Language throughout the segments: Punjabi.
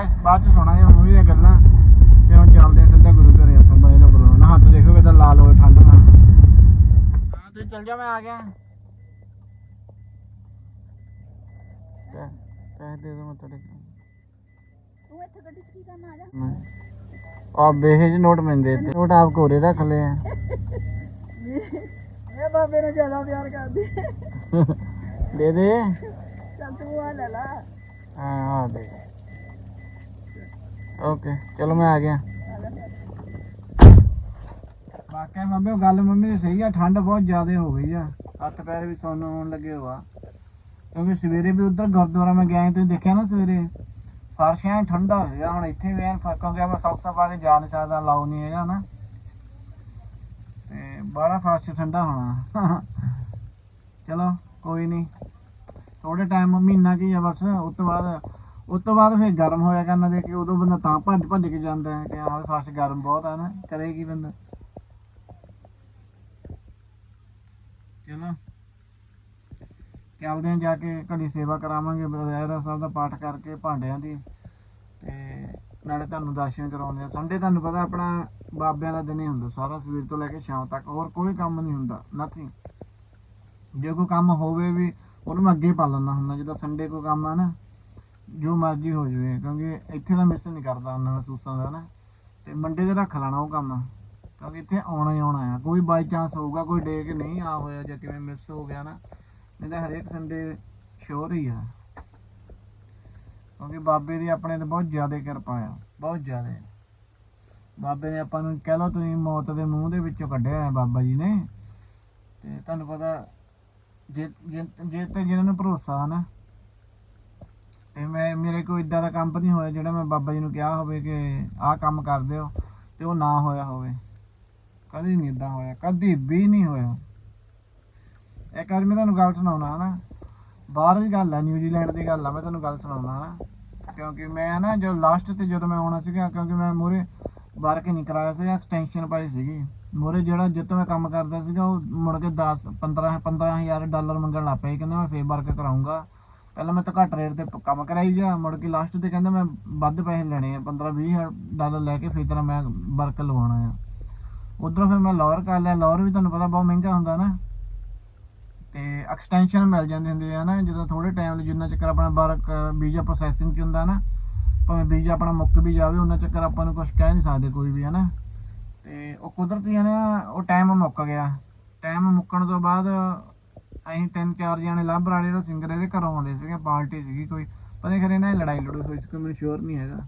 ਗਾਇਸ ਬਾਅਦ ਚ ਸੁਣਾਂਗੇ ਮੂਵੀ ਦੀਆਂ ਗੱਲਾਂ। ਤੇ ਹੁਣ ਚੱਲਦੇ ਹਾਂ ਸਿੱਧਾ ਗੁਰੂ ਘਰੇ ਆਪਾਂ ਬਾਈ ਦਾ ਬੁਲਾਉਣਾ। ਹੱਥ ਦੇਖੋ ਕਿਦਾਂ ਲਾਲ ਹੋਏ ਠੰਡ ਨਾਲ। ਹਾਂ ਤੇ ਚੱਲ ਜਾ ਮੈਂ ਆ ਗਿਆ। ਪੈਸੇ ਦੇ ਦੋ ਮੈਂ ਤੁਹਾਡੇ ਇੱਥੇ ਗੱਡੀ 'ਚ ਕੀ ਕਰਨ ਆ ਜਾ। ਮੈਂ ਆ ਬੇਹਜ ਨੋਟ ਮਿਲਦੇ ਤੇ ਨੋਟ ਆਪ ਕੋਰੇ ਰੱਖ ਲਏ ਆ। ਮੈਂ ਬਾਬੇ ਨੂੰ ਜ਼ਿਆਦਾ ਪਿਆਰ ਕਰਦੀ। ਦੇ ਦੇ। ਚੱਲ ਤੂੰ ਆ ਲੈ ਲਾ। ਹਾਂ ਆ ਦੇ। ਓਕੇ ਚਲੋ ਮੈਂ ਆ ਗਿਆ। ਵਾਕਿਆ ਮੰਮੀ ਉਹ ਗੱਲ ਮੰਮੀ ਦੀ ਸਹੀ ਆ ਠੰਡ ਬਹੁਤ ਜ਼ਿਆਦਾ ਹੋ ਗਈ ਆ। ਹੱਥ ਪੈਰ ਵੀ ਸੁੰਨ ਹੋਣ ਲੱਗੇ ਹੋਆ। ਕਿਉਂਕਿ ਸਵੇਰੇ ਵੀ ਉਧਰ ਗੁਰਦੁਆਰਾ ਮੈਂ ਗਿਆ ਸੀ, ਤੁਸੀਂ ਦੇਖਿਆ ਨਾ ਸਵੇਰੇ? ਫਰਸ਼ ਠੰਡਾ ਸੀਗਾ ਹੁਣ ਇੱਥੇ ਵੀ ਐਨ ਫ਼ਰਕ ਕਿਉਂਕਿ ਆਪਾਂ ਸੌਕਸਾ ਪਾ ਕੇ ਜਾ ਨਹੀਂ ਸਕਦਾ ਲਾਉ ਨਹੀਂ ਹੈਗਾ ਨਾ। ਤੇ ਬੜਾ ਫਰਸ਼ ਠੰਡਾ ਹੋਣਾ। ਚਲੋ ਕੋਈ ਨਹੀਂ ਥੋੜੇ ਟਾਈਮ ਮਹੀਨਾ ਕੀ ਆ ਬਸ ਉਸ ਤੋਂ ਬਾਅਦ ਉਸ ਤੋਂ ਬਾਅਦ ਫਿਰ ਗਰਮ ਹੋਇਆ ਕਰਨਾ ਦੇ ਕੇ, ਉਦੋਂ ਬੰਦਾ ਤਾਂ ਭੱਜ ਭੱਜ ਕੇ ਜਾਂਦਾ ਹੈ ਕਿ ਹਾਂ ਫਰਸ਼ ਗਰਮ ਬਹੁਤ ਆ ਨਾ ਕਰੇ ਕੀ ਬੰਦਾ। ਚਲੋ। ਚੱਲਦੇ ਹਾਂ ਜਾ ਕੇ, ਘੜੀ ਸੇਵਾ ਕਰਾਵਾਂਗੇ ਰਹਿਰਾ ਸਾਹਿਬ ਦਾ ਪਾਠ ਕਰਕੇ ਭਾਂਡਿਆਂ ਦੀ। ਤੇ ਨਾਲੇ ਤੁਹਾਨੂੰ ਦਰਸ਼ਨ ਕਰਾਉਂਦੇ ਆ ਸੰਡੇ ਤੁਹਾਨੂੰ ਪਤਾ ਆਪਣਾ ਬਾਬਿਆਂ ਦਾ ਦਿਨ ਹੀ ਹੁੰਦਾ, ਸਾਰਾ ਸਵੇਰ ਤੋਂ ਲੈ ਕੇ ਸ਼ਾਮ ਤੱਕ। ਹੋਰ ਕੋਈ ਕੰਮ ਨਹੀਂ ਹੁੰਦਾ ਨਥਿੰਗ ਜੇ ਕੋਈ ਕੰਮ ਹੋਵੇ ਵੀ, ਉਹਨੂੰ ਮੈਂ ਅੱਗੇ ਪਾ ਲੈਂਦਾ ਹੁੰਦਾ, ਜਿੱਦਾਂ ਸੰਡੇ ਕੋਈ ਕੰਮ ਆ ਨਾ। ਜੋ ਮਰਜ਼ੀ ਹੋ ਜਾਵੇ, ਕਿਉਂਕਿ ਇੱਥੇ ਤਾਂ ਮਿਸ ਨਹੀਂ ਕਰਦਾ ਉਹਨਾਂ ਮਹਿਸੂਸਾਂ ਦਾ ਨਾ। ਤੇ ਮੰਡੇ ਤੇ ਰੱਖ ਲੈਣਾ ਉਹ ਕੰਮ, ਕਿਉਂਕਿ ਇੱਥੇ ਆਉਣਾ ਹੀ ਆਉਣਾ ਆ। ਕੋਈ ਬਾਈ ਚਾਂਸ ਹੋਊਗਾ, ਕੋਈ ਡੇ ਕੇ ਨਹੀਂ ਆ ਹੋਇਆ ਜਾਂ ਕਿਵੇਂ ਮਿਸ ਹੋ ਗਿਆ ਨਾ, ਨਹੀਂ ਤਾਂ ਹਰੇਕ ਸੰਡੇ ਸ਼ੋਰ ਹੀ ਆ। ਕਿਉਂਕਿ ਬਾਬੇ ਦੀ ਆਪਣੇ ਤੇ ਬਹੁਤ ਜ਼ਿਆਦਾ ਕਿਰਪਾ ਆ, ਬਹੁਤ ਜ਼ਿਆਦਾ। ਬਾਬੇ ਨੇ ਆਪਾਂ ਨੂੰ ਕਹਿ ਲਓ ਤੁਸੀਂ ਮੌਤ ਦੇ ਮੂੰਹ ਦੇ ਵਿੱਚੋਂ ਕੱਢਿਆ ਹੈ ਬਾਬਾ ਜੀ ਨੇ। ਤੇ ਤੁਹਾਨੂੰ ਪਤਾ, ਜੇ ਜੇ ਜੇ ਤੇ ਜਿਹਨਾਂ ਨੂੰ ਭਰੋਸਾ ਆ ਨਾ ਤੇ ਮੈਂ, ਮੇਰੇ ਕੋਈ ਇਦਾਂ ਦਾ ਕੰਮ ਨਹੀਂ ਹੋਇਆ ਜਿਹੜਾ ਮੈਂ ਬਾਬਾ ਜੀ ਨੂੰ ਕਿਹਾ ਹੋਵੇ ਕਿ ਆਹ ਕੰਮ ਕਰ ਦਿਓ ਤੇ ਉਹ ਨਾ ਹੋਇਆ ਹੋਵੇ। ਕਦੀ ਨਹੀਂ ਇਦਾਂ ਹੋਇਆ, ਕਦੀ ਵੀ ਨਹੀਂ ਹੋਇਆ। ਇੱਕ ਵਾਰ ਮੈਂ ਤੁਹਾਨੂੰ ਗੱਲ ਸੁਣਾਉਣਾ ਨਾ, ਬਾਹਰ ਦੀ ਗੱਲ ਆ, ਨਿਊਜ਼ੀਲੈਂਡ ਦੀ ਗੱਲ ਆ, ਮੈਂ ਤੁਹਾਨੂੰ ਗੱਲ ਸੁਣਾਉਣਾ ਨਾ। ਕਿਉਂਕਿ ਮੈਂ ਨਾ ਜੋ ਲਾਸਟ ਤੇ ਜਦੋਂ ਮੈਂ ਆਉਣਾ ਸੀਗਾ, ਕਿਉਂਕਿ ਮੈਂ ਮੂਹਰੇ ਵਰਕ ਨਹੀਂ ਕਰਾਇਆ ਸੀ ਐਕਸਟੈਂਸ਼ਨ ਪਾਈ ਸੀਗੀ। ਮੂਹਰੇ ਜਿਹੜਾ ਜਿੱਤੋਂ ਮੈਂ ਕੰਮ ਕਰਦਾ ਸੀਗਾ, ਉਹ ਮੁੜ ਕੇ 10 15 15000 ਡਾਲਰ ਮੰਗਣ ਲੱਗ ਪਏ ਕਹਿੰਦੇ ਮੈਂ ਫੇਰ ਵਰਕ ਕਰਾਉਂਗਾ ਪਹਿਲਾਂ ਮੈਂ ਤਾਂ ਘੱਟ ਰੇਟ ਤੇ ਕੰਮ ਕਰਾਈ ਜਾ ਮੁੜ ਕੇ ਲਾਸਟ ਤੇ ਕਹਿੰਦਾ ਮੈਂ ਵੱਧ ਪੈਸੇ ਲੈਣੇ ਆ 15 20 ਡਾਲਰ ਲੈ ਕੇ ਫਿਰ ਤੇਰਾ ਮੈਂ ਵਰਕ ਲਵਾਉਣਾ ਆ। ਉਧਰੋਂ ਫਿਰ ਮੈਂ ਲੋਅਰ ਕਰ ਲਿਆ ਲੋਅਰ ਵੀ ਤੁਹਾਨੂੰ ਪਤਾ ਬਹੁਤ ਮਹਿੰਗਾ ਹੁੰਦਾ ਨਾ। ਤੇ ਐਕਸਟੈਂਸ਼ਨ ਮਿਲ ਜਾਂਦੇ ਹੁੰਦੇ ਆ ਨਾ, ਜਦੋਂ ਥੋੜੇ ਟਾਈਮ ਲਈ ਜਿੰਨਾ ਚੱਕਰ ਆਪਣਾ ਵਰਕ ਵੀਜ਼ਾ ਪ੍ਰੋਸੈਸਿੰਗ ਚ ਹੁੰਦਾ ਨਾ, ਭਾਵੇਂ ਵੀਜ਼ਾ ਆਪਣਾ ਮੁੱਕ ਵੀ ਜਾਵੇ, ਉਹਨਾਂ ਚੱਕਰ ਆਪਾਂ ਨੂੰ ਕੁਝ ਕਹਿ ਨਹੀਂ ਸਕਦੇ ਕੋਈ ਵੀ ਹੈ ਨਾ ਤੇ ਉਹ ਕੁਦਰਤੀ ਹੈ ਨਾ ਉਹ ਟਾਈਮ ਮੁੱਕ ਗਿਆ। ਟਾਈਮ ਮੁੱਕਣ ਤੋਂ ਬਾਅਦ ਅਸੀਂ ਤਿੰਨ ਚਾਰ ਜਣੇ ਲੱਭ ਰਾੜੇ ਜਿਹੜਾ ਸਿੰਗਰ ਇਹਦੇ ਘਰੋਂ ਆਉਂਦੇ ਸੀਗੇ, ਪਾਰਟੀ ਸੀਗੀ ਕੋਈ। ਪਤਾ ਨਹੀਂ ਖਰੇ ਦੀ ਲੜਾਈ ਲੜੂ ਹੋਈ ਸੀ ਕੋਈ, ਮੈਨੂੰ ਸ਼ੋਰ ਨਹੀਂ ਹੈਗਾ।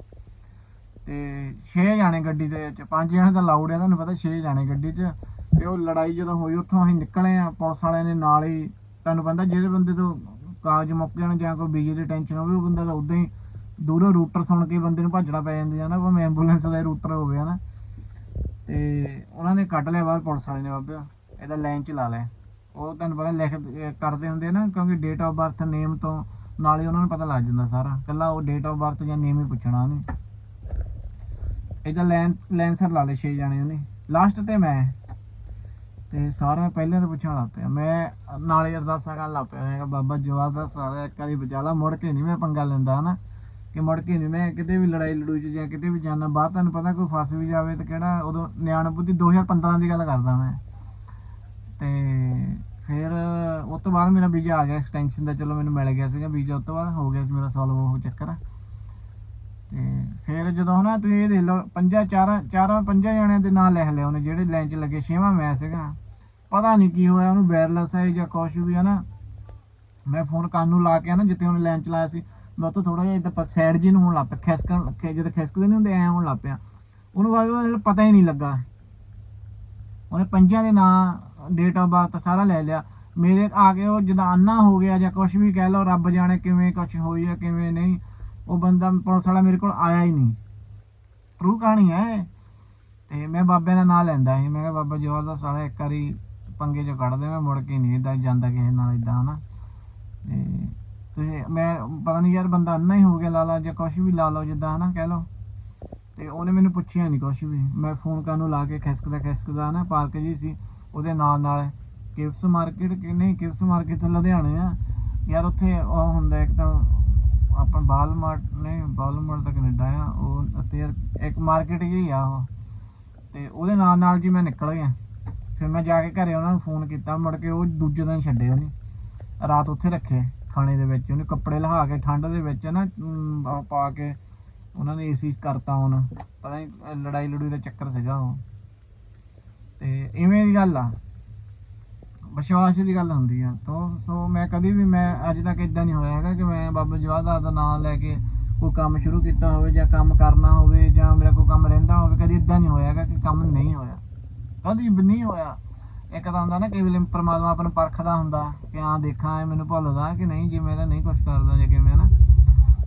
ਤੇ 6 ਜਾਣੇ ਗੱਡੀ ਦੇ ਵਿੱਚ, ਪੰਜ ਜਣੇ ਤਾਂ ਲਾਊਡ ਆ, ਤੁਹਾਨੂੰ ਪਤਾ 6 ਜਾਣੇ ਗੱਡੀ 'ਚ। ਤੇ ਉਹ ਲੜਾਈ ਜਦੋਂ ਹੋਈ, ਉੱਥੋਂ ਅਸੀਂ ਨਿਕਲੇ ਆ, ਪੁਲਿਸ ਵਾਲਿਆਂ ਨੇ ਨਾਲ ਹੀ, ਤੁਹਾਨੂੰ ਪਤਾ ਜਿਹੜੇ ਬੰਦੇ ਤੋਂ ਕਾਗਜ਼ ਮੁੱਕ ਜਾਣ ਜਾਂ ਕੋਈ ਬਿਜਲੀ ਦੀ ਟੈਨਸ਼ਨ ਹੋਵੇ, ਉਹ ਬੰਦਾ ਤਾਂ ਉਦਾਂ ਹੀ ਦੂਰੋਂ ਰੂਟਰ ਸੁਣ ਕੇ ਬੰਦੇ ਨੂੰ ਭੱਜਣਾ ਪੈ ਜਾਂਦਾ ਨਾ, ਭਾਵੇਂ ਐਂਬੂਲੈਂਸ ਦਾ ਰੂਟਰ ਹੋਵੇ ਨਾ ਤੇ ਉਹਨਾਂ ਨੇ ਕੱਢ ਲਿਆ ਬਾਹਰ, ਪੁਲਿਸ ਵਾਲੇ ਨੇ ਬਾਬਿਆ ਇਹਦਾ ਲਾਈਨ ਚ ਲਾ ਲਿਆ। ਉਹ ਤੁਹਾਨੂੰ ਪਤਾ ਲਿਖ ਕਰਦੇ ਹੁੰਦੇ ਆ ਨਾ, ਕਿਉਂਕਿ ਡੇਟ ਆਫ ਬਰਥ ਨੇਮ ਤੋਂ ਨਾਲ ਹੀ ਉਹਨਾਂ ਨੂੰ ਪਤਾ ਲੱਗ ਜਾਂਦਾ ਸਾਰਾ। ਕੱਲਾ ਉਹ ਡੇਟ ਆਫ ਬਰਥ ਜਾਂ ਨੇਮ ਹੀ ਪੁੱਛਣਾ ਉਹਨੇ। ਇਹਦਾ ਲੈਨ ਲੈਂਸਰ ਲਾ ਲਏ 6 ਜਾਣੇ ਉਹਨੇ। ਲਾਸਟ ਤੇ ਮੈਂ। ਤੇ ਸਾਰਿਆਂ ਪਹਿਲਾਂ ਤਾਂ ਪੁੱਛਣ ਲੱਗ ਪਿਆ। ਮੈਂ ਨਾਲੇ ਅਰਦਾਸਾਂ ਕਰਨ ਲੱਗ ਪਿਆ। ਮੈਂ ਕਿਹਾ, ਬਾਬਾ ਜਵਾਬ ਦਾ ਸਾਰਾ ਕਦੀ ਵਾਰੀ ਮੁੜ ਕੇ ਨਹੀਂ ਮੈਂ ਪੰਗਾ ਲੈਂਦਾ, ਹਨਾ? ਕਿ ਮੁੜ ਕੇ ਨਹੀਂ ਮੈਂ ਕਿਤੇ ਵੀ ਲੜਾਈ ਲੜੂਈ ਚ ਜਾਂ ਕਿਤੇ ਵੀ ਜਾਣਾ। ਬਾਹਰ ਤੁਹਾਨੂੰ ਪਤਾ ਕੋਈ ਫਸ ਵੀ ਜਾਵੇ ਤਾਂ ਕਿਹੜਾ, ਉਦੋਂ ਨਿਆਣ ਬੁੱਧੀ 2015 ਦੀ ਗੱਲ ਕਰਦਾ ਮੈਂ। ਤੇ ਫਿਰ ਉਹ ਤੋਂ ਬਾਅਦ ਮੇਰਾ ਵੀਜ਼ਾ ਆ ਗਿਆ ਐਕਸਟੈਂਸ਼ਨ ਦਾ, ਚਲੋ ਮੈਨੂੰ ਮਿਲ ਗਿਆ ਸੀਗਾ ਵੀਜ਼ਾ, ਉਸ ਤੋਂ ਬਾਅਦ ਹੋ ਗਿਆ ਸੀ ਮੇਰਾ ਸੋਲਵ ਉਹ ਚੱਕਰ। ਤੇ ਫਿਰ ਜਦੋਂ ਹਨਾ ਤੁਸੀਂ ਇਹ ਦੇਖ ਲਓ, ਪੰਜਾਂ, ਚਾਰਾਂ ਚਾਰਾਂ, ਪੰਜਾਂ ਜਣਿਆਂ ਦੇ ਨਾਂ ਲਿਖ ਲਿਆ ਉਹਨੇ, ਜਿਹੜੇ ਲਾਈਨ 'ਚ ਲੱਗੇ, ਛੇਵਾਂ ਮੈਂ ਸੀਗਾ। ਪਤਾ ਨਹੀਂ ਕੀ ਹੋਇਆ, ਉਹਨੂੰ ਵਾਇਰਲੈਸ ਹੈ ਜਾਂ ਕੁਛ ਵੀ ਹੈ ਨਾ ਮੈਂ ਫੋਨ ਕੰਨ ਨੂੰ ਲਾ ਕੇ ਨਾ ਜਿੱਥੇ ਉਹਨੇ ਲਾਈਨ ਚਲਾਇਆ ਸੀ, ਮੈਂ ਉਹ ਤੋਂ ਥੋੜਾ ਜਿਹਾ ਇਦਾਂ ਸਾਈਡ ਜੀ ਨੂੰ ਹੋਣ ਲੱਗ ਪਿਆ ਖਿਸਕਣ ਖੇ- ਜਦੋਂ ਖਿਸਕਦੇ ਨਹੀਂ ਹੁੰਦੇ, ਐ ਹੋਣ ਲੱਗ ਪਿਆ। ਉਹਨੂੰ ਬਾਅਦ ਪਤਾ ਹੀ ਨਹੀਂ ਲੱਗਾ। ਉਹਨੇ ਪੰਜਾਂ ਦੇ ਨਾਂ ਡੇਟ ਆਫ ਬਰਥ ਸਾਰਾ ਲੈ ਲਿਆ। ਮੇਰੇ ਆ ਕੇ ਉਹ ਜਦੋਂ ਅੰਨਾ ਹੋ ਗਿਆ ਜਾਂ ਕੁਝ ਵੀ ਕਹਿ ਲਓ, ਰੱਬ ਜਾਣੇ ਕਿਵੇਂ ਕੁਝ ਹੋਈ ਆ, ਕਿਵੇਂ ਨਹੀਂ, ਉਹ ਬੰਦਾ ਪੁਲਿਸ ਵਾਲਾ ਮੇਰੇ ਕੋਲ ਆਇਆ ਹੀ ਨਹੀਂ। ਟਰੂ ਕਹਾਣੀ ਹੈ ਇਹ। ਤੇ ਮੈਂ ਬਾਬੇ ਦਾ ਨਾਂ ਲੈਂਦਾ ਸੀ। ਮੈਂ ਕਿਹਾ, ਬਾਬਾ ਜੋਰ ਦਾ ਸਾਲਾ ਇੱਕ ਵਾਰੀ ਪੰਗੇ ਚੋਂ ਕੱਢ ਦੇ, ਮੈਂ ਮੁੜ ਕੇ ਨਹੀਂ ਇਦਾਂ ਜਾਂਦਾ ਕਿਸੇ ਨਾਲ ਇਦਾਂ ਹਨਾ। ਤੇ ਤੁਸੀਂ, ਮੈਂ ਪਤਾ ਨਹੀਂ ਯਾਰ ਬੰਦਾ ਅੰਨਾ ਹੀ ਹੋ ਗਿਆ ਲਾ ਲਾ ਜਾਂ ਕੁਝ ਵੀ ਲਾ ਲਓ ਜਿੱਦਾਂ, ਹਨਾ, ਕਹਿ ਲਓ। ਤੇ ਉਹਨੇ ਮੈਨੂੰ ਪੁੱਛਿਆ ਨਹੀਂ ਕੁਛ ਵੀ। ਮੈਂ ਫੋਨ ਕਰਨ ਨੂੰ ਲਾ ਕੇ ਖਿਸਕਦਾ ਖਿਸਕਦਾ ਨਾ ਪਾਰਕ ਜੀ ਸੀ। ਉਹਦੇ ਨਾਲ ਨਾਲ ਕਿਪਸ ਮਾਰਕੀਟ ਕਿ ਨਹੀਂ ਕਿਪਸ ਮਾਰਕੀਟ ਤਾਂ ਲੁਧਿਆਣੇ ਆ। ਯਾਰ ਉੱਥੇ ਉਹ ਹੁੰਦਾ ਇੱਕ ਤਾਂ ਆਪਾਂ ਬਾਲਮਾਰਟ, ਨਹੀਂ, ਬਾਲਮਾਰਟ ਤਾਂ ਕੈਨੇਡਾ ਆ। ਉਹ ਅਤੇ ਯਾਰ ਇੱਕ ਮਾਰਕੀਟ ਜਿਹੀ ਆ ਉਹ। ਤੇ ਉਹਦੇ ਨਾਲ ਨਾਲ ਜੀ ਮੈਂ ਨਿਕਲ ਗਿਆ। ਫਿਰ ਮੈਂ ਜਾ ਕੇ ਘਰੇ ਉਹਨਾਂ ਨੂੰ ਫੋਨ ਕੀਤਾ, ਮੁੜ ਕੇ ਉਹ ਦੂਜੇ ਦਿਨ ਛੱਡੇ ਉਹਨੇ। ਰਾਤ ਉੱਥੇ ਰੱਖੇ ਖਾਣੇ ਦੇ ਵਿੱਚ। ਉਹਨੇ ਕੱਪੜੇ ਲਹਾ ਕੇ ਠੰਡ ਦੇ ਵਿੱਚ ਨਾ ਪਾ ਕੇ ਉਹਨਾਂ ਨੇ ਏਸੀ ਕਰਤਾ ਹੁਣ। ਪਤਾ ਨਹੀਂ ਲੜਾਈ ਲੜੂਈ ਦਾ ਚੱਕਰ ਸੀਗਾ ਉਹ। ਤੇ ਇਵੇਂ ਦੀ ਗੱਲ ਆ। ਵਿਸ਼ਵਾਸ ਦੀ ਗੱਲ ਹੁੰਦੀ ਆ। ਤੋ, ਸੋ ਮੈਂ ਕਦੀ ਵੀ ਮੈਂ ਅੱਜ ਤੱਕ ਇਦਾਂ ਨਹੀਂ ਹੋਇਆ ਹੈਗਾ ਕਿ ਮੈਂ ਬਾਬਾ ਜਵਾਹਰ ਦਾ ਨਾਮ ਲੈ ਕੇ ਕੋਈ ਕੰਮ ਸ਼ੁਰੂ ਕੀਤਾ ਹੋਵੇ ਜਾਂ ਕੰਮ ਕਰਨਾ ਹੋਵੇ ਜਾਂ ਮੇਰਾ ਕੋਈ ਕੰਮ ਰਹਿੰਦਾ ਹੋਵੇ, ਕਦੀ ਇਦਾਂ ਨਹੀਂ ਹੋਇਆ ਹੈਗਾ ਕਿ ਕੰਮ ਨਹੀਂ ਹੋਇਆ। ਕਦੀ ਵੀ ਨਹੀਂ ਹੋਇਆ। ਇੱਕ ਤਾਂ ਹੁੰਦਾ ਨਾ, ਕਈ ਵੇਲੇ ਪ੍ਰਮਾਤਮਾ ਆਪਾਂ ਨੂੰ ਪਰਖਦਾ ਹੁੰਦਾ ਕਿ ਹਾਂ ਦੇਖਾਂ, ਇਹ ਮੈਨੂੰ ਭੁੱਲਦਾ ਕਿ ਨਹੀਂ, ਜੇ ਮੇਰਾ ਨਹੀਂ ਕੁਝ ਕਰਦਾ ਜੇ ਕਿਵੇਂ ਨਾ।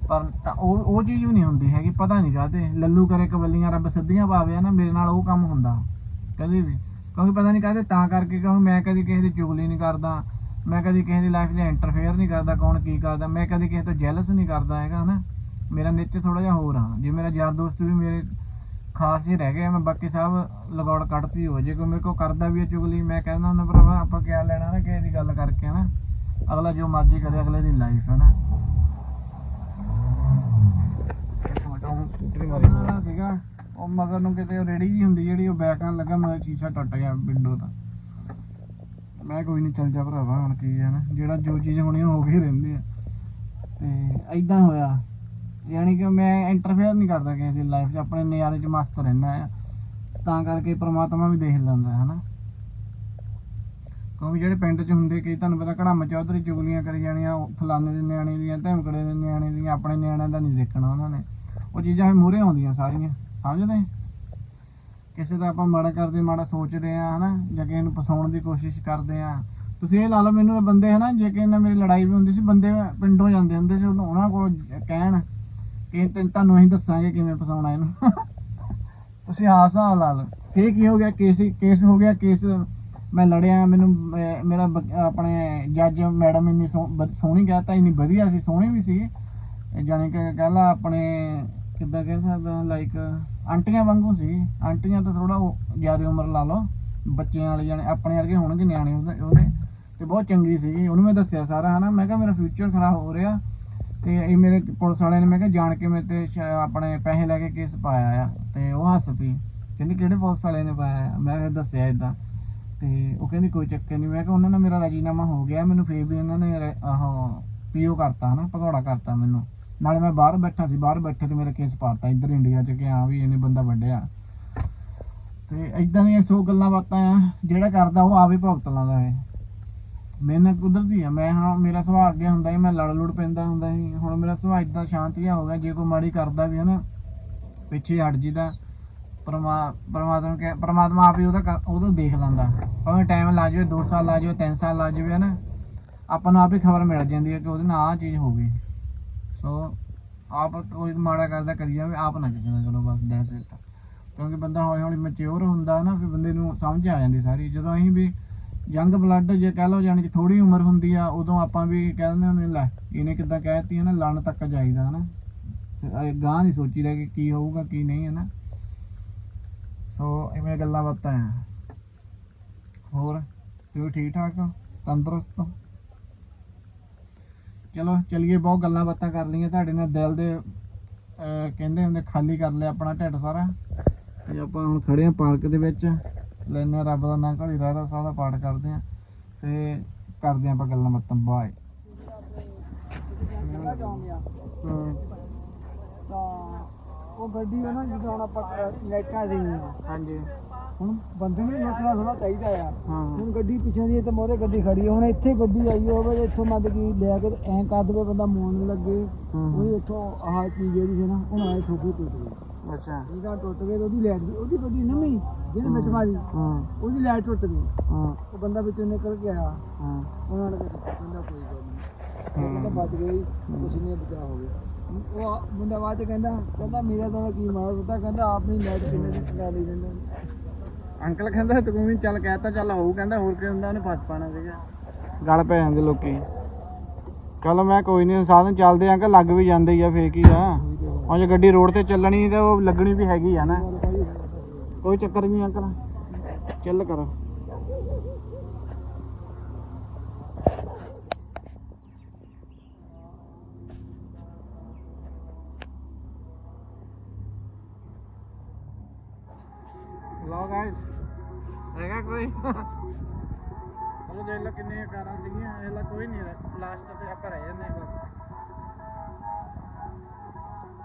ਪਰ ਤਾਂ ਉਹ ਉਹ ਚੀਜ਼ ਵੀ ਨਹੀਂ ਹੁੰਦੀ ਹੈਗੀ, ਪਤਾ ਨਹੀਂ ਕਾਹਦੇ ਲੱਲੂ ਕਰੇ ਕਬੱਲੀਆਂ ਰੱਬ ਸਿੱਧੀਆਂ ਪਾਵੇ ਨਾ, ਮੇਰੇ ਨਾਲ ਉਹ ਕੰਮ ਹੁੰਦਾ। ਕਦੇ ਵੀ। ਕਿਉਂਕਿ ਪਤਾ ਨਹੀਂ ਕਾਹਤੇ ਤਾਂ ਕਰਕੇ ਕਿਉਂਕਿ ਮੈਂ ਕਦੀ ਕਿਸੇ ਦੀ ਚੁਗਲੀ ਨਹੀਂ ਕਰਦਾ ਮੈਂ ਕਦੀ ਕਿਸੇ ਦੀ ਲਾਈਫ 'ਚ ਇੰਟਰਫੇਅਰ ਨਹੀਂ ਕਰਦਾ ਕੌਣ ਕੀ ਕਰਦਾ ਮੈਂ ਕਦੀ ਕਿਸੇ ਤੋਂ ਜੈਲਸ ਨਹੀਂ ਕਰਦਾ ਹੈਗਾ ਹਨਾ। ਮੇਰਾ ਨੇਚਰ ਥੋੜਾ ਜਿਹਾ ਹੋਰ ਆ ਜੇ ਮੇਰਾ ਯਾਰ ਦੋਸਤ ਵੀ ਮੇਰੇ ਖਾਸ ਹੀ ਰਹਿ ਗਏ ਮੈਂ ਬਾਕੀ ਸਭ ਲਗੌੜ ਕੱਢਤੀ ਹੋ ਜੇ ਕੋਈ ਮੇਰੇ ਕੋ ਕਰਦਾ ਵੀ ਹੈ ਚੁਗਲੀ ਮੈਂ ਕਹਿੰਦਾ ਹੁੰਦਾ ਭਰਾਵਾ ਆਪਾਂ ਕਿਆ ਲੈਣਾ ਨਾ ਕਿਸੇ ਦੀ ਗੱਲ ਕਰਕੇ ਹਨਾ। ਅਗਲਾ ਜੋ ਮਰਜ਼ੀ ਕਰੇ ਅਗਲੇ ਦੀ ਲਾਈਫ ਹੈ ਨਾ ਸੀਗਾ। ਉਹ ਮਗਰ ਨੂੰ ਕਿਤੇ ਰੇੜੀ ਜੀ ਹੁੰਦੀ ਜਿਹੜੀ ਉਹ ਬੈਕ ਲੱਗਾ ਮੇਰਾ ਸ਼ੀਸ਼ਾ ਟੁੱਟ ਗਿਆ ਵਿੰਡੋ ਦਾ। ਮੈਂ ਕੋਈ ਨਹੀਂ ਚੱਲ ਜਾ ਭਰਾਵਾ, ਹੁਣ ਕੀ ਹੈ ਨਾ। ਜਿਹੜਾ ਜੋ ਚੀਜ਼ ਹੋਣੀ ਉਹ ਹੋ ਗਈ ਰਹਿੰਦੀ ਆ। ਤੇ ਐਦਾਂ ਹੋਇਆ। ਯਾਨੀ ਕਿ ਮੈਂ ਇੰਟਰਫੇਅਰ ਨਹੀਂ ਕਰਦਾ ਕਿਸੇ ਦੀ ਲਾਈਫ 'ਚ, ਆਪਣੇ ਨਿਆਰੇ 'ਚ ਮਸਤ ਰਹਿਣਾ ਆ। ਤਾਂ ਕਰਕੇ ਪ੍ਰਮਾਤਮਾ ਵੀ ਦੇਖ ਲੈਂਦਾ ਹੈ ਨਾ ਕਿਉਂਕਿ ਜਿਹੜੇ ਪਿੰਡ 'ਚ ਹੁੰਦੇ ਕਿ ਤੁਹਾਨੂੰ ਪਤਾ ਘੜਾਮ ਚੌਧਰੀ ਚੁਗਲੀਆਂ ਕਰੀ ਜਾਣੀਆਂ, ਉਹ ਫਲਾਣੇ ਦੇ ਨਿਆਣੇ ਦੀਆਂ, ਧਮਕੜੇ ਦੇ ਨਿਆਣੇ ਦੀਆਂ, ਆਪਣੇ ਨਿਆਣਿਆਂ ਦਾ ਨਹੀਂ ਦੇਖਣਾ ਉਹਨਾਂ ਨੇ। ਉਹ ਚੀਜ਼ਾਂ ਫਿਰ ਮੂਹਰੇ ਆਉਂਦੀਆਂ ਸਾਰੀਆਂ। ਸਮਝਦੇ? ਕਿਸੇ ਦਾ ਆਪਾਂ ਮਾੜਾ ਕਰਦੇ, ਮਾੜਾ ਸੋਚਦੇ ਆ ਹਨਾ? ਜਾਂ ਕਿਸੇ ਨੂੰ ਫਸਾਉਣ ਦੀ ਕੋਸ਼ਿਸ਼ ਕਰਦੇ ਆ ਤੁਸੀਂ ਇਹ ਲਾ ਲਓ, ਮੈਨੂੰ ਤਾਂ ਬੰਦੇ, ਹਨਾ, ਜੇ ਕਿਸੇ ਨਾਲ ਮੇਰੀ ਲੜਾਈ ਵੀ ਹੁੰਦੀ ਸੀ, ਬੰਦੇ ਪਿੰਡੋਂ ਜਾਂਦੇ ਹੁੰਦੇ ਸੀ, ਉਹਨਾਂ ਕੋਲ ਕਹਿਣ ਕਿ ਤੁਹਾਨੂੰ ਅਸੀਂ ਦੱਸਾਂਗੇ ਕਿਵੇਂ ਫਸਾਉਣਾ ਇਹਨੂੰ। ਤੁਸੀਂ ਆਹ ਹਿਸਾਬ ਲਾ ਲਓ। ਫੇਰ ਕੀ ਹੋ ਗਿਆ? ਕੇਸ ਕੇਸ ਹੋ ਗਿਆ, ਕੇਸ ਮੈਂ ਲੜਿਆ, ਮੈਨੂੰ ਮੇਰਾ ਆਪਣੇ ਜੱਜ ਮੈਡਮ ਇੰਨੀ ਸੋਹ- ਵਧ- ਸੋਹਣੀ ਕਹਤਾ, ਇੰਨੀ ਵਧੀਆ ਸੀ, ਸੋਹਣੀ ਵੀ ਸੀ। ਜਾਣੀ ਕਿ ਕਹਿ ਲਾ ਆਪਣੇ, ਕਿੱਦਾਂ ਕਹਿ ਸਕਦਾ ਲਾਈਕ ਆਂਟੀਆਂ ਵਾਂਗੂ ਸੀ। ਆਂਟੀਆਂ ਤਾਂ ਥੋੜਾ ਜ਼ਿਆਦਾ ਉਮਰ ਲਾ ਲਓ। ਬੱਚਿਆਂ ਵਾਲੇ ਜਾਣੇ ਆਪਣੇ ਵਰਗੇ ਹੋਣਗੇ, ਨਿਆਣੇ ਉਹਦੇ ਉਹਦੇ। ਤੇ ਬਹੁਤ ਚੰਗੀ ਸੀਗੀ। ਉਹਨੂੰ ਮੈਂ ਦੱਸਿਆ ਸਾਰਾ, ਹਨਾ। ਮੈਂ ਕਿਹਾ, ਮੇਰਾ ਫਿਊਚਰ ਖਰਾਬ ਹੋ ਰਿਹਾ। ਤੇ ਇਹ ਮੇਰੇ ਪੁਲਿਸ ਵਾਲਿਆਂ ਨੇ ਮੈਂ ਕਿਹਾ, ਜਾਣ ਕੇ ਮੇਰੇ ਤੇ ਸ਼ਾ- ਆਪਣੇ ਪੈਸੇ ਲੈ ਕੇ ਕੇਸ ਪਾਇਆ ਆ। ਤੇ ਉਹ ਹੱਸ ਪਈ। ਕਹਿੰਦੀ, ਕਿਹੜੇ ਪੁਲਿਸ ਵਾਲੇ ਨੇ ਪਾਇਆ ਮੈਂ ਫਿਰ ਦੱਸਿਆ ਇਦਾਂ ਤੇ ਉਹ ਕਹਿੰਦੀ, ਕੋਈ ਚੱਕਰ ਨਹੀਂ ਮੈਂ ਕਿਹਾ, ਉਹਨਾਂ ਨਾਲ ਮੇਰਾ ਰਾਜੀਨਾਮਾ ਹੋ ਗਿਆ। ਮੈਨੂੰ ਫੇਰ ਵੀ ਉਹਨਾਂ ਨੇ ਰ- ਆਹ, ਪੀਓ ਕਰਤਾ, ਹਨਾ। ਭਗੌੜਾ ਕਰਤਾ ਮੈਨੂੰ। ਨਾਲੇ ਮੈਂ ਬਾਹਰ ਬੈਠਾ ਸੀ, ਬਾਹਰ ਬੈਠੇ ਤੇ ਮੇਰਾ ਕੇਸ ਪਾਤਾ, ਇੱਧਰ ਇੰਡੀਆ 'ਚ ਕਿ ਹਾਂ ਵੀ ਇਹਨੇ ਬੰਦਾ ਵੱਢਿਆ। ਤੇ ਇਦਾਂ ਦੀਆਂ ਸੋ ਗੱਲਾਂ ਬਾਤਾਂ ਆ, ਜਿਹੜਾ ਕਰਦਾ ਉਹ ਆਪ ਹੀ ਭੁਗਤ ਲਾਉਂਦਾ ਹੈ ਮਿਹਨਤ ਕੁਦਰਤੀ ਆ, ਮੈਂ ਹਾਂ, ਮੇਰਾ ਸੁਭਾਅ ਅੱਗੇ ਹੁੰਦਾ ਸੀ, ਮੈਂ ਲੜ ਲੁੜ ਪੈਂਦਾ ਹੁੰਦਾ ਸੀ। ਹੁਣ ਮੇਰਾ ਸੁਭਾਅ ਇਦਾਂ ਸ਼ਾਂਤ ਜਿਹਾ ਹੋ ਗਿਆ, ਜੇ ਕੋਈ ਮਾੜੀ ਕਰਦਾ ਵੀ ਹੈ ਨਾ ਪਿੱਛੇ ਹਟ ਜੀਦਾ, ਪਰਮਾ, ਪਰਮਾਤਮਾ ਕਹਿ, ਪਰਮਾਤਮਾ ਆਪ ਹੀ ਉਹਦਾ ਕਰ- ਉਹਦੋਂ ਦੇਖ ਲੈਂਦਾ। ਭਾਵੇਂ ਟਾਈਮ ਲਾ ਜਾਵੇ 2 ਸਾਲ ਲਾ ਜਾਵੇ 3 ਸਾਲ ਲਾ ਜਾਵੇ ਨਾ ਆਪਾਂ ਨੂੰ ਆਪ ਹੀ ਖਬਰ ਮਿਲ ਜਾਂਦੀ ਹੈ ਕਿ ਉਹਦੇ ਨਾਲ ਆਹ ਚੀਜ਼ ਹੋ ਗਈ। ਸੋ ਆਪ ਕੋਈ ਮਾੜਾ ਕਰਦਾ ਕਰੀ ਜਾਵੇ, ਆਪ ਨਾ ਕਿਸੇ ਨਾਲ ਚਲੋ ਬਸ ਦੈਟਸ ਇਟ ਕਿਉਂਕਿ ਬੰਦਾ ਹੌਲੀ ਹੌਲੀ ਮੈਚਿਓਰ ਹੁੰਦਾ ਨਾ, ਫਿਰ ਬੰਦੇ ਨੂੰ ਸਮਝ ਆ ਜਾਂਦੀ ਸਾਰੀ। ਜਦੋਂ ਅਸੀਂ ਵੀ ਯੰਗ ਬਲੱਡ ਜੇ ਕਹਿ ਲਓ ਜਾਣੀ ਕਿ ਥੋੜੀ ਉਮਰ ਹੁੰਦੀ ਆ, ਉਦੋਂ ਆਪਾਂ ਵੀ ਕਹਿ ਦਿੰਦੇ ਹੁੰਦੇ ਲੈ, ਇਹਨੇ ਕਿੱਦਾਂ ਕਹਿਤੀ ਹੈ ਨਾ ਲੜਨ ਤੱਕ ਜਾਈਦਾ, ਹਨਾ। ਫਿਰ ਗਾਂ ਨਹੀਂ ਸੋਚੀਦਾ ਕਿ ਕੀ ਹੋਊਗਾ, ਕੀ ਨਹੀਂ ਹੈ ਨਾ ਸੋ ਇਵੇਂ ਗੱਲਾਂ ਬਾਤਾਂ ਆ। ਹੋਰ, ਤੁਸੀਂ ਠੀਕ ਠਾਕ ਤੰਦਰੁਸਤ ਚਲੋ ਚਲਿਏ ਬਹੁਤ ਗੱਲਾਂ ਬਾਤਾਂ ਕਰ ਲਈਆਂ ਤੁਹਾਡੇ ਨਾਲ ਦਿਲ ਦੇ ਕਹਿੰਦੇ ਹੁੰਦੇ ਖਾਲੀ ਕਰ ਲਿਆ ਆਪਣਾ ਢਿੱਡ ਸਾਰਾ। ਤੇ ਆਪਾਂ ਹੁਣ ਖੜੇ ਆ ਪਾਰਕ ਦੇ ਵਿੱਚ। ਲੈਨੇ ਰੱਬ ਦਾ ਨਾਂ ਘੜੀ ਰਹਿਰਾ ਸਾਹਿਬ ਦਾ ਪਾਠ ਕਰਦੇ ਆ ਤੇ ਕਰਦੇ ਆ ਆਪਾਂ ਗੱਲਾਂ ਬਾਤਾਂ ਬਾਏ। ਉਹ ਗੱਡੀ ਉਹ ਨਾ ਜਦੋਂ ਹੁਣ ਆਪਾਂ ਲਾਈਟਾਂ ਸੀ ਹਾਂਜੀ। ਹੁਣ ਬੰਦੇ ਨੂੰ ਥੋੜਾ ਚਾਹੀਦਾ ਆ। ਹੁਣ ਗੱਡੀ ਪਿੱਛੇ ਦੀ ਤੇ ਮੋਰੇ ਗੱਡੀ ਖੜੀ ਹੁਣ ਇੱਥੇ ਗੱਡੀ ਆਈ ਹੋਵੇ ਇੱਥੋਂ ਮੱਦ ਕੀ ਲਿਆ ਕੇ ਐਂ ਕਰ ਦੇਵੇ ਬੰਦਾ ਮੋਣ ਲੱਗੇ। ਉਹ ਇੱਥੋਂ ਆਹ ਚੀਜ਼ ਜਿਹੜੀ ਸੀ ਨਾ ਹੁਣ ਆਏ ਠੋਕੇ ਟੁੱਟ ਗਈ। ਅੱਛਾ। ਇਹਦਾ ਟੁੱਟ ਗਏ ਤੇ ਉਹਦੀ ਲਾਈਟ ਵੀ ਉਹਦੀ ਗੱਡੀ ਨਵੀਂ ਜਿਹਨੇ ਵਿੱਚ ਮਾਰੀ ਹਾਂ। ਉਹਦੀ ਲਾਈਟ ਟੁੱਟ ਗਈ। ਹਾਂ। ਉਹ ਬੰਦਾ ਵਿੱਚੋਂ ਨਿਕਲ ਕੇ ਆਇਆ। ਹਾਂ। ਉਹਨਾਂ ਨੇ ਕਿਹਾ ਕਹਿੰਦਾ ਕੋਈ ਗੱਲ ਨਹੀਂ ਉਹ ਬਚ ਗਈ ਕੁਛ ਨਹੀਂ ਬਚਾ ਹੋ ਗਿਆ। ਉਹ ਆ- ਮੁੰਡਾ ਬਾਅਦ ਚ ਕਹਿੰਦਾ ਕਹਿੰਦਾ ਮੇਰਾ ਤਾਂ ਕੀ ਮਾਰ ਦਿੱਤਾ ਕਹਿੰਦਾ ਆਪਣੀ ਲਾਈਟ ਕਿੰਨੇ ਦੀ ਚਲਾ ਲਈ ਜਾਂਦਾ ਅੰਕਲ ਕਹਿੰਦਾ ਤੂੰ ਵੀ ਚੱਲ ਕਹਿਤਾ ਚੱਲ ਹੋਊ ਕਹਿੰਦਾ ਹੋਰ ਕੀ ਹੁੰਦਾ, ਉਹਨੇ ਫਸ ਪਾਣਾ ਸੀਗਾ। ਗੱਲ ਪੈ ਜਾਂਦੇ ਲੋਕੀ। ਕੱਲ ਮੈਂ ਕੋਈ ਨਹੀਂ ਸਾਧਨ ਚੱਲਦੇ ਅੰਕਲ ਲੱਗ ਵੀ ਜਾਂਦੇ ਹੀ ਆ ਫੇਕ ਹੀ ਆ। ਹੁਣ ਜੇ ਗੱਡੀ ਰੋਡ ਤੇ ਚੱਲਣੀ ਤਾਂ ਉਹ ਲੱਗਣੀ ਵੀ ਹੈਗੀ ਆ ਨਾ। ਕੋਈ ਚੱਕਰ ਨਹੀਂ ਅੰਕਲ, ਚੱਲ ਕਰੋ। ਲਓ ਗਾਇਸ ਹੈਗਾ ਕੋਈ? ਚਲੋ ਦੇਖ ਲਓ ਕਿੰਨੀਆਂ ਕਾਰਾਂ ਸੀਗੀਆਂ। ਇਹ ਲਾ ਕੋਈ ਨਹੀਂ ਲਾਸਟ ਤੇ ਆਪਾਂ ਰਹਿ ਜਾਂਦੇ ਬਸ।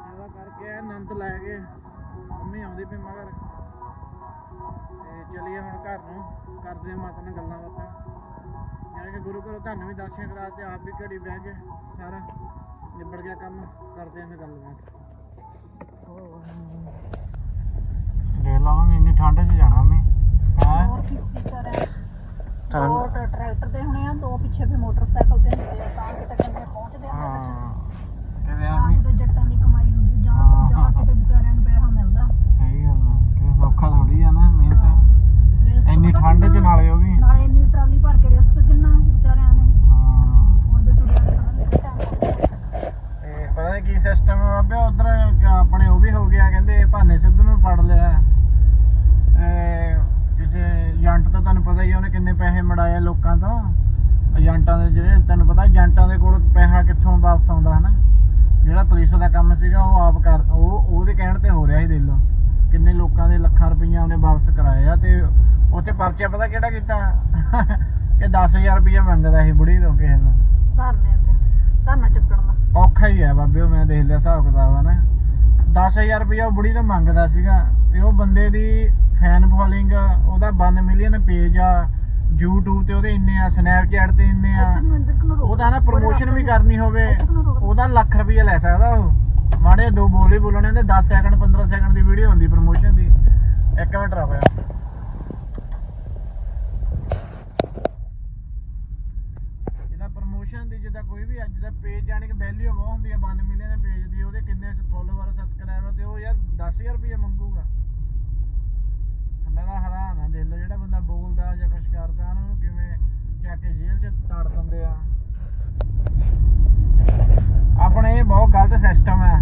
ਇਹਦਾ ਕਰਕੇ ਆਨੰਦ ਲੈ ਕੇ ਮੰਮੀ ਆਉਂਦੀ ਪਈ ਮਗਰ। ਤੇ ਚਲੀਏ ਹੁਣ ਘਰ ਨੂੰ। ਕਰਦੇ ਹਾਂ ਮਾਤਾ ਨਾਲ ਗੱਲਾਂ ਬਾਤਾਂ। ਯਾਨੀ ਕਿ ਗੁਰੂ ਘਰੋਂ ਤੁਹਾਨੂੰ ਵੀ ਦਰਸ਼ਨ ਕਰਾ ਤੇ ਆਪ ਵੀ ਘੜੀ ਬਹਿ ਕੇ ਸਾਰਾ ਨਿਬੜ ਗਿਆ ਕੰਮ। ਕਰਦੇ ਆਂ ਗੱਲਬਾਤ। ਦੇਖ ਲਵਾਂਗੇ ਇੰਨੀ ਠੰਡ 'ਚ ਜਾਣਾ ਮੈਂ। ਹਾਂ? ਹੋਰ ਕੀ ਵਿਚਾਰਿਆ ਦੋ ਟ- ਟਰੈਕਟਰ ਤੇ ਹੋਣੇ ਆ ਦੋ ਪਿੱਛੇ ਵੀ ਮੋਟਰਸਾਈਕਲ ਤੇ ਹੁੰਦੇ ਆ ਤਾਂ ਕਿਤੇ ਕਿੰਨੇ ਪਹੁੰਚਦੇ ਆ ਉਹਦੇ ਵਿੱਚ। ਹਾਂ ਕਿਤੇ ਆ ਤਾਂ ਵੀ ਕਿਤੇ ਜੱਟਾਂ ਦੀ ਕਮਾਈ ਹੁੰਦੀ ਜਾਂ ਹਾਂ। ਜਾਂ ਕਿਤੇ ਵਿਚਾਰਿਆਂ ਨੂੰ ਪੈਸਾ ਮਿਲਦਾ। ਸਹੀ ਗੱਲ ਆ ਕਿ ਸੌਖਾ ਥੋੜੀ ਆ ਨਾ ਮਿਹਨਤ ਰਿਸਕ ਇੰਨੀ ਪਤਾ ਠੰਡ 'ਚ ਕਿੰਨਾ? ਨਾਲੇ ਉਹ ਵੀ। ਨਾਲੇ ਇੰਨੀ ਟਰਾਲੀ ਭਰ ਕੇ ਰਿਸਕ ਕਿੰਨਾ ਵਿਚਾਰਿਆਂ ਨੇ ਹਾਂ ਹੁਣ ਤੇ ਤੁਰਿਆ ਨੇ ਪਤਾ ਨਹੀਂ ਕਿੱਥੇ ਤੇ ਪਤਾ ਨੀ ਕੀ ਸਿਸਟਮ ਬਾਬੇ, ਉਧਰ ਆਪਣੇ ਉਹ ਵੀ ਹੋ ਗਿਆ, ਕਹਿੰਦੇ ਭਾਨੇ ਸਿੱਧੂ ਨੂੰ ਫੜ ਲਿਆ। ਕਿਸੇ ਏਜੰਟ ਤੋਂ ਤੁਹਾਨੂੰ ਪਤਾ ਹੀ ਉਹਨੇ ਕਿੰਨੇ ਪੈਸੇ ਮੜਾਏ ਲੋਕਾਂ ਤੋਂ। ਏਜੰਟਾਂ ਦੇ ਜਿਹੜੇ, ਤੁਹਾਨੂੰ ਪਤਾ ਏਜੰਟਾਂ ਦੇ ਕੋਲ ਪੈਸਾ ਕਿੱਥੋਂ ਵਾਪਸ ਆਉਂਦਾ, ਹਨਾ? ਜਿਹੜਾ ਪੁਲਿਸ ਦਾ ਕੰਮ ਸੀਗਾ, ਉਹ ਆਪ ਕਰ, ਉਹ, ਉਹਦੇ ਕਹਿਣ ਤੇ ਹੋ ਰਿਹਾ ਸੀ ਦੇਖ ਲਓ। ਕਿੰਨੇ ਲੋਕਾਂ ਦੇ ਲੱਖਾਂ ਰੁਪਈਆ ਉਹਨੇ ਵਾਪਸ ਕਰਾਏ ਆ, ਤੇ ਉੱਥੇ ਪਰਚਾ ਪਤਾ ਕਿਹੜਾ ਕੀਤਾ? ਕਿ 10000 ਰੁਪਈਆ ਮੰਗਦਾ ਸੀ ਬੁੜੀ ਤੋਂ ਕਿਸੇ ਨੂੰ। ਧਰਨੇ ਤੇ ਧਰਨਾ ਚੱਕਣ ਦਾ। ਔਖਾ ਹੀ ਹੈ ਬਾਬੇ ਉਹ ਮੈਂ ਦੇਖ ਲਿਆ ਹਿਸਾਬ ਕਿਤਾਬ ਹੈ ਨਾ 10000 ਰੁਪਇਆ ਉਹ ਬੁੜੀ ਤੋਂ ਮੰਗਦਾ ਸੀਗਾ ਤੇ ਉਹ ਬੰਦੇ ਦੀ ਫੈਨ ਫੋਲੋਇੰਗ ਉਹਦਾ 1 ਮਿਲੀਅਨ ਪੇਜ ਆ YouTube ਤੇ ਉਹਦੇ ਇੰਨੇ ਆ Snapchat ਤੇ ਇੰਨੇ ਆ। ਉਹਦਾ ਨਾ ਪ੍ਰੋਮੋਸ਼ਨ ਵੀ ਕਰਨੀ ਹੋਵੇ ਉਹਦਾ ਲੱਖ ਰੁਪਇਆ ਲੈ ਸਕਦਾ ਉਹ। ਮਾੜੇ ਦੋ ਬੋਲ ਹੀ ਬੋਲਣੇ ਤੇ 10 ਸੈਕਿੰਡ 15 ਸੈਕਿੰਡ ਦੀ ਵੀਡੀਓ ਹੁੰਦੀ ਪ੍ਰੋਮੋਸ਼ਨ ਦੀ। ਇੱਕ ਮਿੰਟ ਰੁਕ ਜਾ ਜਿਹਦਾ ਦੀ, ਜਿੱਦਾਂ ਕੋਈ ਵੀ ਅੱਜ ਦਾ ਪੇਜ ਜਾਣੀ ਕਿ ਵੈਲਿਊ ਬਹੁਤ ਹੁੰਦੀ ਹੈ 1 ਮਿਲੀਅਨ ਪੇਜ ਦੀ, ਉਹਦੇ ਕਿੰਨੇ ਫੋਲੋਵਰ ਸਬਸਕ੍ਰਾਈਬਰ ਤੇ ਉਹ ਯਾਰ 10000 ਰੁਪਏ ਮੰਗੂਗਾ। ਮੈਂ ਤਾਂ ਹੈਰਾਨ ਆ, ਦੇਖ ਲਓ ਜਿਹੜਾ ਬੰਦਾ ਬੋਲਦਾ ਜਾਂ ਕੁਝ ਕਰਦਾ ਨਾ, ਉਹਨੂੰ ਕਿਵੇਂ ਚੱਕ ਕੇ ਜੇਲ੍ਹ 'ਚ ਤਾੜ ਦਿੰਦੇ ਆ। ਆਪਣੇ ਇਹ ਬਹੁਤ ਗਲਤ ਸਿਸਟਮ ਹੈ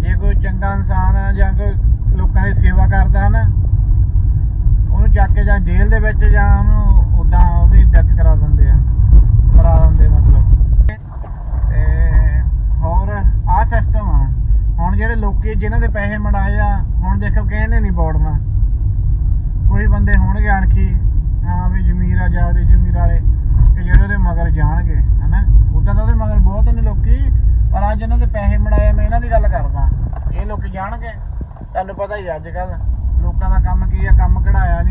ਜੇ ਕੋਈ ਚੰਗਾ ਇਨਸਾਨ ਹੈ ਜਾਂ ਕੋਈ ਲੋਕਾਂ ਦੀ ਸੇਵਾ ਕਰਦਾ ਨਾ, ਉਹਨੂੰ ਚੱਕ ਕੇ ਜਾਂ ਜੇਲ੍ਹ ਦੇ ਵਿੱਚ ਜਾਂ ਉਹਨੂੰ ਉਦਾਂ ਉਹਦੀ ਡੈਥ ਕਰਾ ਦਿੰਦੇ ਆ। ਕਰਾ ਦਿੰਦੇ ਮਤਲਬ। ਤੇ ਹੋਰ ਆਹ ਸਿਸਟਮ ਆ। ਹੁਣ ਜਿਹੜੇ ਲੋਕੀ ਜਿਨ੍ਹਾਂ ਦੇ ਪੈਸੇ ਮੜਾਏ ਆ, ਹੁਣ ਦੇਖੋ ਕਹਿੰਦੇ ਨਹੀਂ ਬੋੜਨਾ ਕੋਈ ਬੰਦੇ ਹੋਣਗੇ ਅਣਖੀ ਹਾਂ ਵੀ ਜ਼ਮੀਰ ਆ ਜਾਵਦੇ ਜ਼ਮੀਰ ਵਾਲੇ ਕਿ ਜਿਹੜੇ ਉਹਦੇ ਮਗਰ ਜਾਣਗੇ, ਹਨਾ? ਉਦਾਂ ਤਾਂ ਉਹਦੇ ਮਗਰ ਬਹੁਤ ਨੇ ਲੋਕੀ, ਪਰ ਅੱਜ ਇਹਨਾਂ ਦੇ ਪੈਸੇ ਮੜਾਏ ਮੈਂ ਇਹਨਾਂ ਦੀ ਗੱਲ ਕਰਦਾ। ਇਹ ਲੋਕੀ ਜਾਣਗੇ, ਤੁਹਾਨੂੰ ਪਤਾ ਹੀ ਅੱਜ ਕੱਲ ਲੋਕਾਂ ਦਾ ਕੰਮ ਕੀ ਆ, ਕੰਮ ਕਢਾਇਆ